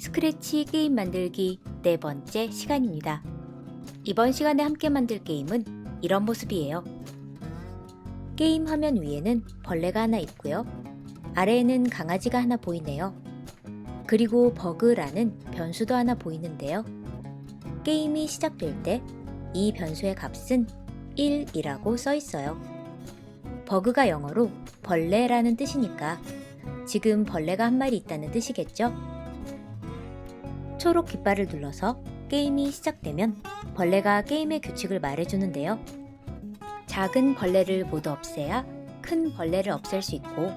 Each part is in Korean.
스크래치 게임 만들기 네 번째 시간입니다. 이번 시간에 함께 만들 게임은 이런 모습이에요. 게임 화면 위에는 벌레가 하나 있고요. 아래에는 강아지가 하나 보이네요. 그리고 버그라는 변수도 하나 보이는데요. 게임이 시작될 때 이 변수의 값은 1이라고 써 있어요. 버그가 영어로 벌레라는 뜻이니까 지금 벌레가 한 마리 있다는 뜻이겠죠? 초록 깃발을 눌러서 게임이 시작되면 벌레가 게임의 규칙을 말해주는데요. 작은 벌레를 모두 없애야 큰 벌레를 없앨 수 있고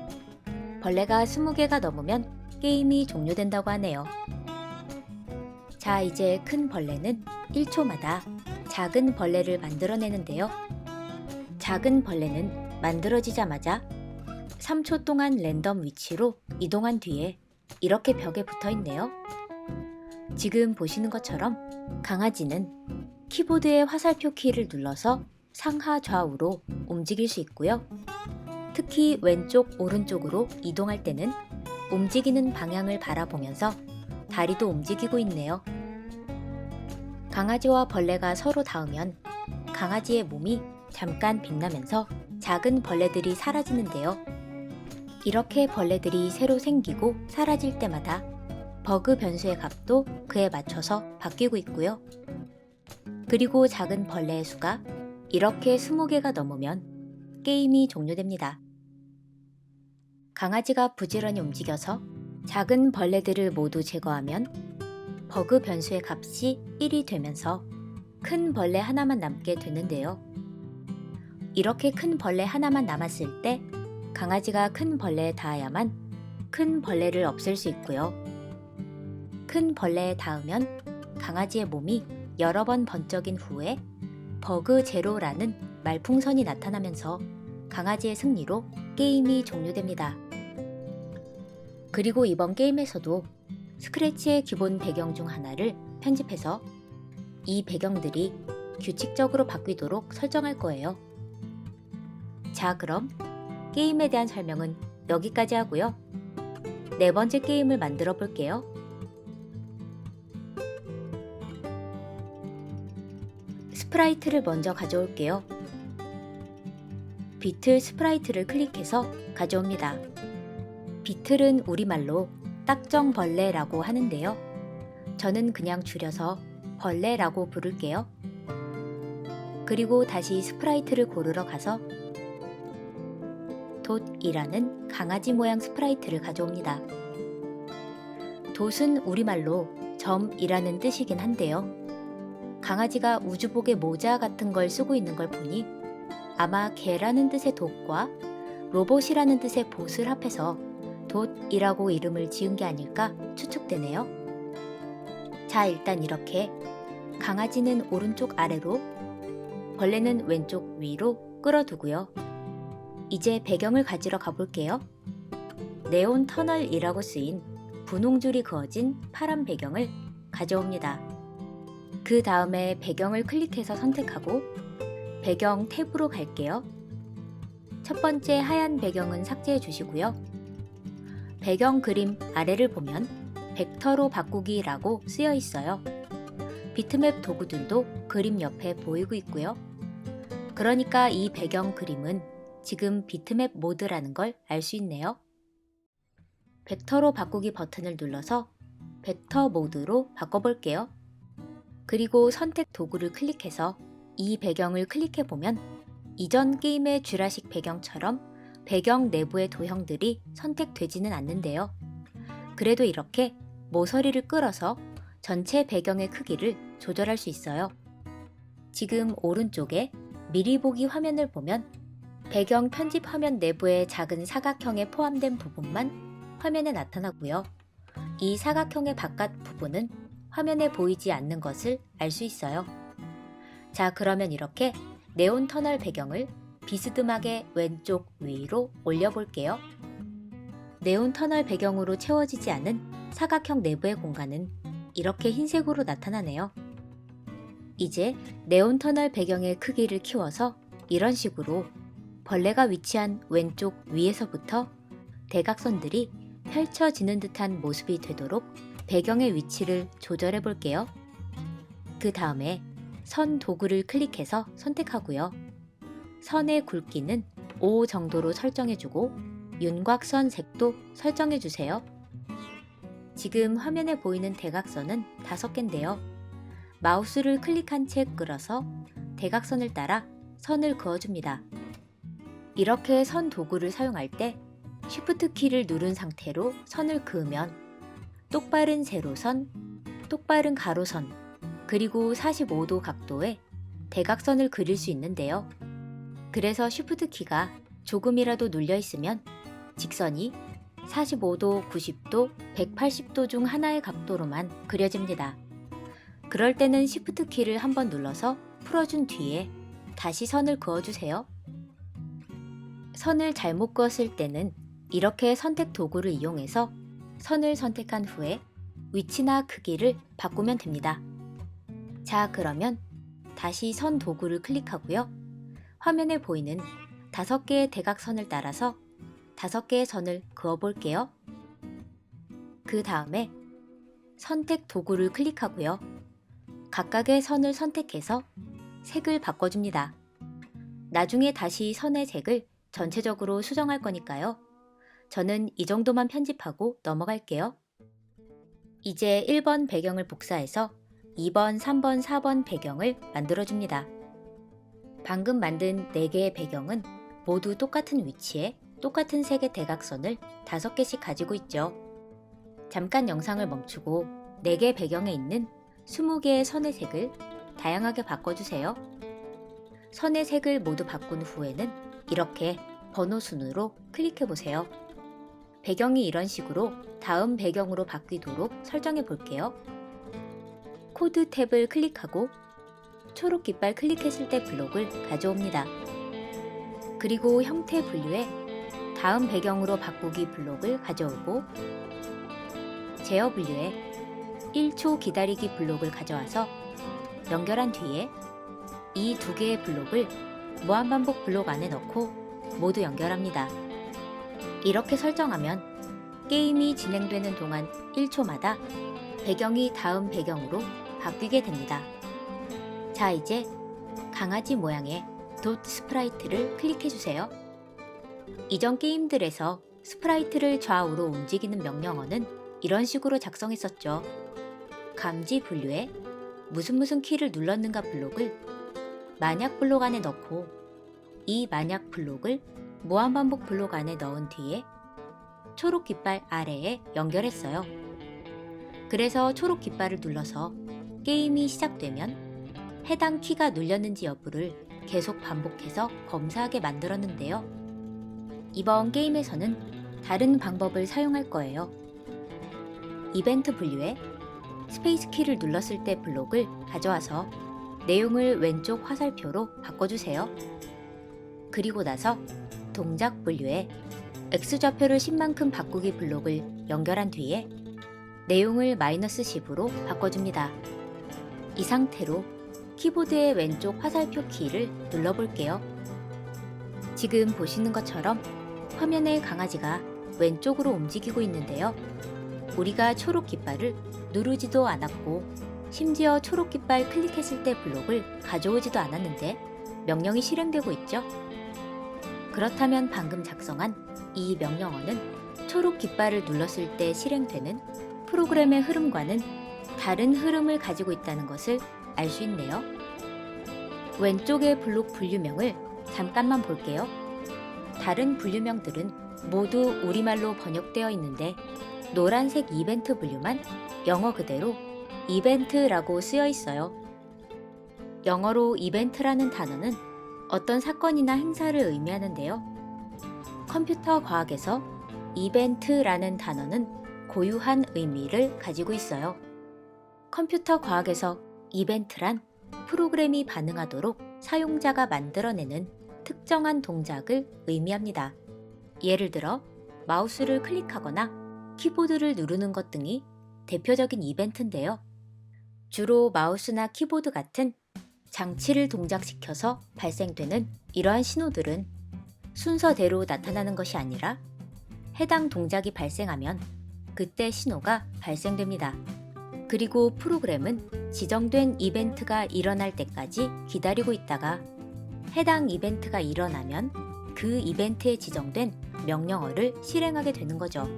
벌레가 20개가 넘으면 게임이 종료된다고 하네요. 자, 이제 큰 벌레는 1초마다 작은 벌레를 만들어내는데요. 작은 벌레는 만들어지자마자 3초 동안 랜덤 위치로 이동한 뒤에 이렇게 벽에 붙어 있네요. 지금 보시는 것처럼 강아지는 키보드의 화살표 키를 눌러서 상하 좌우로 움직일 수 있고요. 특히 왼쪽, 오른쪽으로 이동할 때는 움직이는 방향을 바라보면서 다리도 움직이고 있네요. 강아지와 벌레가 서로 닿으면 강아지의 몸이 잠깐 빛나면서 작은 벌레들이 사라지는데요. 이렇게 벌레들이 새로 생기고 사라질 때마다 버그 변수의 값도 그에 맞춰서 바뀌고 있고요. 그리고 작은 벌레의 수가 이렇게 20개가 넘으면 게임이 종료됩니다. 강아지가 부지런히 움직여서 작은 벌레들을 모두 제거하면 버그 변수의 값이 1이 되면서 큰 벌레 하나만 남게 되는데요. 이렇게 큰 벌레 하나만 남았을 때 강아지가 큰 벌레에 닿아야만 큰 벌레를 없앨 수 있고요. 큰 벌레에 닿으면 강아지의 몸이 여러 번 번쩍인 후에 버그 제로라는 말풍선이 나타나면서 강아지의 승리로 게임이 종료됩니다. 그리고 이번 게임에서도 스크래치의 기본 배경 중 하나를 편집해서 이 배경들이 규칙적으로 바뀌도록 설정할 거예요. 자, 그럼 게임에 대한 설명은 여기까지 하고요. 네 번째 게임을 만들어 볼게요. 스프라이트를 먼저 가져올게요. 비틀 스프라이트를 클릭해서 가져옵니다. 비틀은 우리말로 딱정벌레라고 하는데요. 저는 그냥 줄여서 벌레라고 부를게요. 그리고 다시 스프라이트를 고르러 가서 돛이라는 강아지 모양 스프라이트를 가져옵니다. 돛은 우리말로 점이라는 뜻이긴 한데요. 강아지가 우주복의 모자 같은 걸 쓰고 있는 걸 보니 아마 개라는 뜻의 돛과 로봇이라는 뜻의 봇을 합해서 돛이라고 이름을 지은 게 아닐까 추측되네요. 자, 일단 이렇게 강아지는 오른쪽 아래로, 벌레는 왼쪽 위로 끌어두고요. 이제 배경을 가지러 가볼게요. 네온 터널이라고 쓰인 분홍줄이 그어진 파란 배경을 가져옵니다. 그 다음에 배경을 클릭해서 선택하고 배경 탭으로 갈게요. 첫 번째 하얀 배경은 삭제해 주시고요. 배경 그림 아래를 보면 벡터로 바꾸기라고 쓰여 있어요. 비트맵 도구들도 그림 옆에 보이고 있고요. 그러니까 이 배경 그림은 지금 비트맵 모드라는 걸 알 수 있네요. 벡터로 바꾸기 버튼을 눌러서 벡터 모드로 바꿔볼게요. 그리고 선택 도구를 클릭해서 이 배경을 클릭해 보면 이전 게임의 주라식 배경처럼 배경 내부의 도형들이 선택되지는 않는데요. 그래도 이렇게 모서리를 끌어서 전체 배경의 크기를 조절할 수 있어요. 지금 오른쪽에 미리 보기 화면을 보면 배경 편집 화면 내부의 작은 사각형에 포함된 부분만 화면에 나타나고요. 이 사각형의 바깥 부분은 화면에 보이지 않는 것을 알 수 있어요. 자, 그러면 이렇게 네온 터널 배경을 비스듬하게 왼쪽 위로 올려볼게요. 네온 터널 배경으로 채워지지 않은 사각형 내부의 공간은 이렇게 흰색으로 나타나네요. 이제 네온 터널 배경의 크기를 키워서 이런 식으로 벌레가 위치한 왼쪽 위에서부터 대각선들이 펼쳐지는 듯한 모습이 되도록 배경의 위치를 조절해 볼게요. 그 다음에 선 도구를 클릭해서 선택하고요. 선의 굵기는 5 정도로 설정해주고 윤곽선 색도 설정해주세요. 지금 화면에 보이는 대각선은 5개인데요. 마우스를 클릭한 채 끌어서 대각선을 따라 선을 그어줍니다. 이렇게 선 도구를 사용할 때 Shift 키를 누른 상태로 선을 그으면 똑바른 세로선, 똑바른 가로선, 그리고 45도 각도의 대각선을 그릴 수 있는데요. 그래서 Shift 키가 조금이라도 눌려 있으면 직선이 45도, 90도, 180도 중 하나의 각도로만 그려집니다. 그럴 때는 Shift 키를 한번 눌러서 풀어준 뒤에 다시 선을 그어주세요. 선을 잘못 그었을 때는 이렇게 선택 도구를 이용해서 선을 선택한 후에 위치나 크기를 바꾸면 됩니다. 자, 그러면 다시 선 도구를 클릭하고요. 화면에 보이는 다섯 개의 대각선을 따라서 다섯 개의 선을 그어 볼게요. 그 다음에 선택 도구를 클릭하고요. 각각의 선을 선택해서 색을 바꿔줍니다. 나중에 다시 선의 색을 전체적으로 수정할 거니까요. 저는 이 정도만 편집하고 넘어갈게요. 이제 1번 배경을 복사해서 2번, 3번, 4번 배경을 만들어줍니다. 방금 만든 4개의 배경은 모두 똑같은 위치에 똑같은 색의 대각선을 5개씩 가지고 있죠. 잠깐 영상을 멈추고 4개 배경에 있는 20개의 선의 색을 다양하게 바꿔주세요. 선의 색을 모두 바꾼 후에는 이렇게 번호 순으로 클릭해 보세요. 배경이 이런 식으로 다음 배경으로 바뀌도록 설정해 볼게요. 코드 탭을 클릭하고 초록 깃발 클릭했을 때 블록을 가져옵니다. 그리고 형태 분류에 다음 배경으로 바꾸기 블록을 가져오고 제어 분류에 1초 기다리기 블록을 가져와서 연결한 뒤에 이 두 개의 블록을 무한반복 블록 안에 넣고 모두 연결합니다. 이렇게 설정하면 게임이 진행되는 동안 1초마다 배경이 다음 배경으로 바뀌게 됩니다. 자, 이제 강아지 모양의 돗 스프라이트를 클릭해주세요. 이전 게임들에서 스프라이트를 좌우로 움직이는 명령어는 이런 식으로 작성했었죠. 감지 분류에 무슨 무슨 키를 눌렀는가 블록을 만약 블록 안에 넣고 이 만약 블록을 무한반복 블록 안에 넣은 뒤에 초록 깃발 아래에 연결했어요. 그래서 초록 깃발을 눌러서 게임이 시작되면 해당 키가 눌렸는지 여부를 계속 반복해서 검사하게 만들었는데요. 이번 게임에서는 다른 방법을 사용할 거예요. 이벤트 분류에 스페이스 키를 눌렀을 때 블록을 가져와서 내용을 왼쪽 화살표로 바꿔주세요. 그리고 나서 동작 분류에 X좌표를 10만큼 바꾸기 블록을 연결한 뒤에 내용을 마이너스 10으로 바꿔줍니다. 이 상태로 키보드의 왼쪽 화살표 키를 눌러볼게요. 지금 보시는 것처럼 화면의 강아지가 왼쪽으로 움직이고 있는데요. 우리가 초록 깃발을 누르지도 않았고 심지어 초록 깃발 클릭했을 때 블록을 가져오지도 않았는데 명령이 실행되고 있죠. 그렇다면 방금 작성한 이 명령어는 초록 깃발을 눌렀을 때 실행되는 프로그램의 흐름과는 다른 흐름을 가지고 있다는 것을 알 수 있네요. 왼쪽의 블록 분류명을 잠깐만 볼게요. 다른 분류명들은 모두 우리말로 번역되어 있는데 노란색 이벤트 분류만 영어 그대로 이벤트라고 쓰여 있어요. 영어로 이벤트라는 단어는 어떤 사건이나 행사를 의미하는데요. 컴퓨터 과학에서 이벤트라는 단어는 고유한 의미를 가지고 있어요. 컴퓨터 과학에서 이벤트란 프로그램이 반응하도록 사용자가 만들어내는 특정한 동작을 의미합니다. 예를 들어 마우스를 클릭하거나 키보드를 누르는 것 등이 대표적인 이벤트인데요. 주로 마우스나 키보드 같은 장치를 동작시켜서 발생되는 이러한 신호들은 순서대로 나타나는 것이 아니라 해당 동작이 발생하면 그때 신호가 발생됩니다. 그리고 프로그램은 지정된 이벤트가 일어날 때까지 기다리고 있다가 해당 이벤트가 일어나면 그 이벤트에 지정된 명령어를 실행하게 되는 거죠.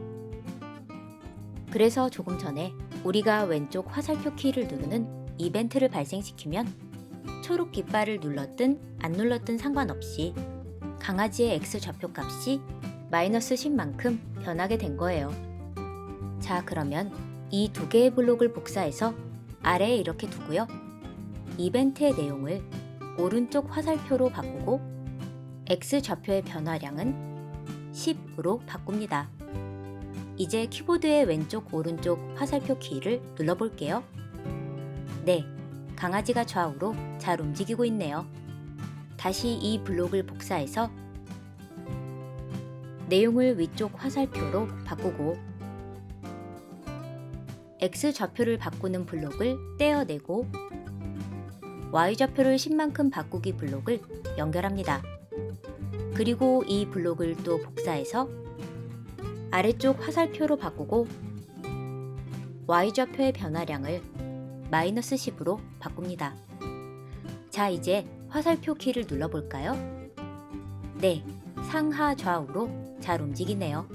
그래서 조금 전에 우리가 왼쪽 화살표 키를 누르는 이벤트를 발생시키면 초록 깃발을 눌렀든 안 눌렀든 상관없이 강아지의 X 좌표 값이 마이너스 10만큼 변하게 된 거예요. 자, 그러면 이 두 개의 블록을 복사해서 아래에 이렇게 두고요. 이벤트의 내용을 오른쪽 화살표로 바꾸고 X 좌표의 변화량은 10으로 바꿉니다. 이제 키보드의 왼쪽 오른쪽 화살표 키를 눌러볼게요. 네, 강아지가 좌우로 잘 움직이고 있네요. 다시 이 블록을 복사해서 내용을 위쪽 화살표로 바꾸고 X 좌표를 바꾸는 블록을 떼어내고 Y 좌표를 10만큼 바꾸기 블록을 연결합니다. 그리고 이 블록을 또 복사해서 아래쪽 화살표로 바꾸고 Y 좌표의 변화량을 마이너스 10으로 바꿉니다. 자, 이제 화살표 키를 눌러볼까요? 네, 상하 좌우로 잘 움직이네요.